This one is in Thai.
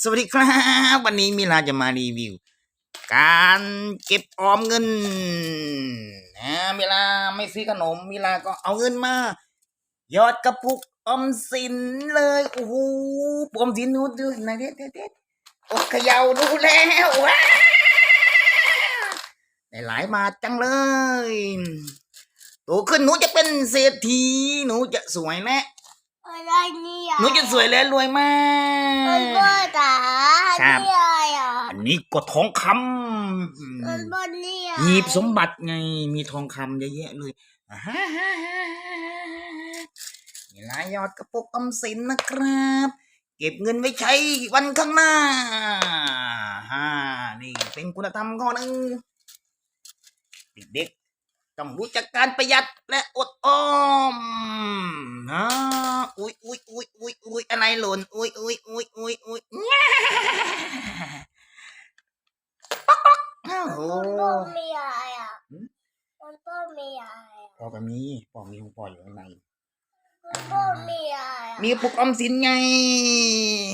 สวัสดีครับ วันนี้มิลาจะมารีวิว การเก็บออมเงินนะมิลาไม่ซื้อขนมมิลาก็เอาเงินมา ยอดกระปุกออมสินเลยโอ้โหออมสินดูดูนเด็ดเด็ดเด็ดโอ้ขยาดูแล้วว้าวไหลายบาจังเลยโตขึ้นหนูจะเป็นเศรษฐีหนูจะสวยและ อะไรเนี่ยหนูจะสวยและรวยมามันกบ่จ๋าครับเนี่ยอะอันนี้ก็ทองคมันำบ่เนี่ยหีบสมบัติไงมีทองคำเยอะแยะเลยอ่าฮะฮะฮะนี่ลายยอดกระปุกออมสินนะครับ เก็บเงินไว้ใช้วันข้างหน้าฮ่านี่เป็นคุณธรรมข้อหนึ่งเด็กๆต้องรู้จักการประหยัดและอดออม อุ้ยอุ้ยอุ้ยอุ้ยอุ้ยอะไรหล่นอุ้ยอุ้ยอุ้ยอุ้ยอุ้ยแง่ป๊อกป๊อกอ้าวโอ้มันบ่มีอะไรอะหืมมันบ่มีอะไรอะพอก็มีพอมีของพออยู่ข้างในมันบ่มีอะไรอะมีกระปุกออมสินไงเอ